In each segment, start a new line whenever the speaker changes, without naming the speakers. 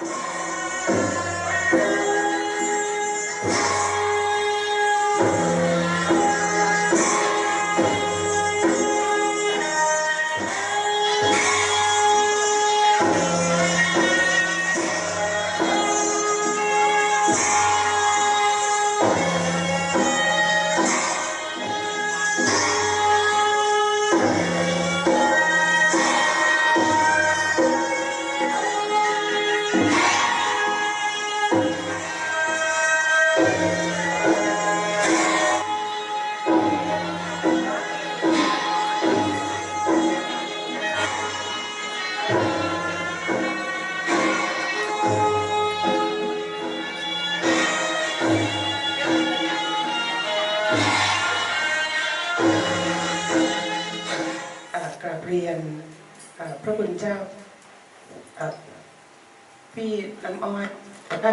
เกราบเรียนพระคุณเจ้าพี่ลำอ้อยพระ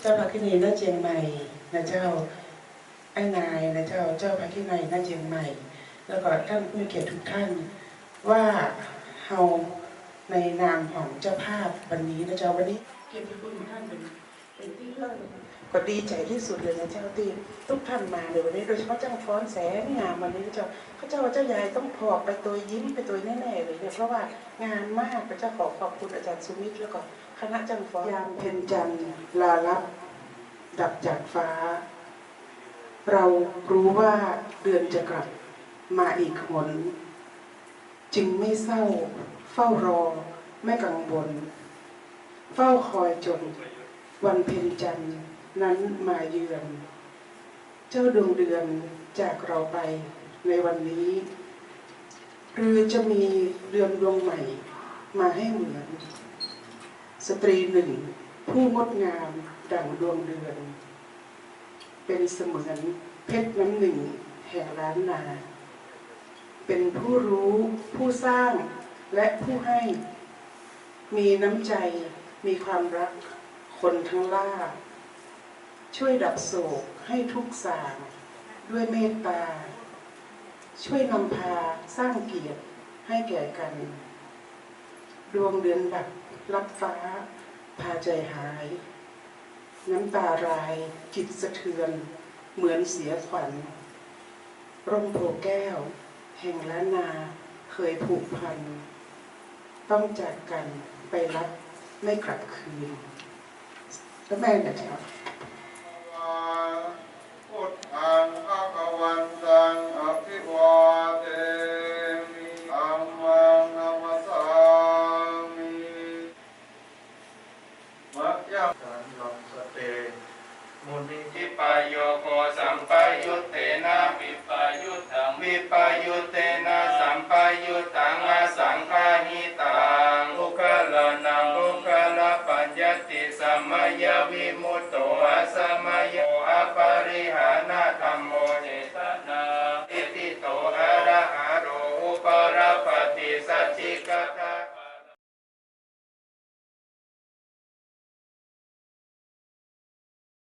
เจ้าพระคินีณเจียงใหม่นะเจ้าไอ้นายนะเจ้าเจ้าพระคินีณเจียงใหม่ แล้วก็ท่านผู้มีเกียรติทุกท่านว่าเฮาในนามของเจ้าภาพวันนี้นะเจ้าวันนี้เกียรติคุณท่านเป็นเป็นที่เลิศ ก็ดีใจที่สุดเลยนะเจ้าที่ทุกท่านมาในวันนี้โดยเฉพาะเจ้าฟ้อนแสงงามวันนี้เจ้าพระเจ้าเจ้ายายต้องพอกไปตัวยิ้มไปตัวแน่ๆเลยเนี่ยเพราะว่างานมากพระเจ้าขอขอบคุณอาจารย์สุมิตรแล้วก็คณะจังฟ้อนยามเพ็ญจันทร์ลาลับดับจากฟ้า เรารู้ว่าเดือนจะกลับมาอีกหนจึงไม่เศร้า เฝ้ารอไม่กังวลเฝ้าคอยจนวันเพ็ญจันทร์ นั้นมาเยือน เจ้าดวงเดือนจากเราไปในวันนี้ หรือจะมีเดือนดวงใหม่มาให้เหมือน สตรีหนึ่ง ผู้งดงามดั่งดวงเดือน เป็นเสมือนเพชรน้ำหนึ่งแห่งล้านนา เป็นผู้รู้ผู้สร้างและผู้ให้ มีน้ำใจมีความรักคนทั้งล่า ช่วยดับโศกให้ทุกสาง ด้วยเมตตา ช่วยนำพาสร้างเกียรติให้แก่กัน ดวงเดือนดับรับฟ้า พาใจหาย น้ำตารายจิตสะเทือน เหมือนเสียขวัญ ร่มโพแก้ว แห่งล้านนาเคยผูกพัน ต้องจากกันไปรับไม่กลับคืนแล้วแม่นะครับ
มิธัมมังนัมสสามิมะยังสันลังสเตมุนิทิปายโยโกสัมปยุต ติกะ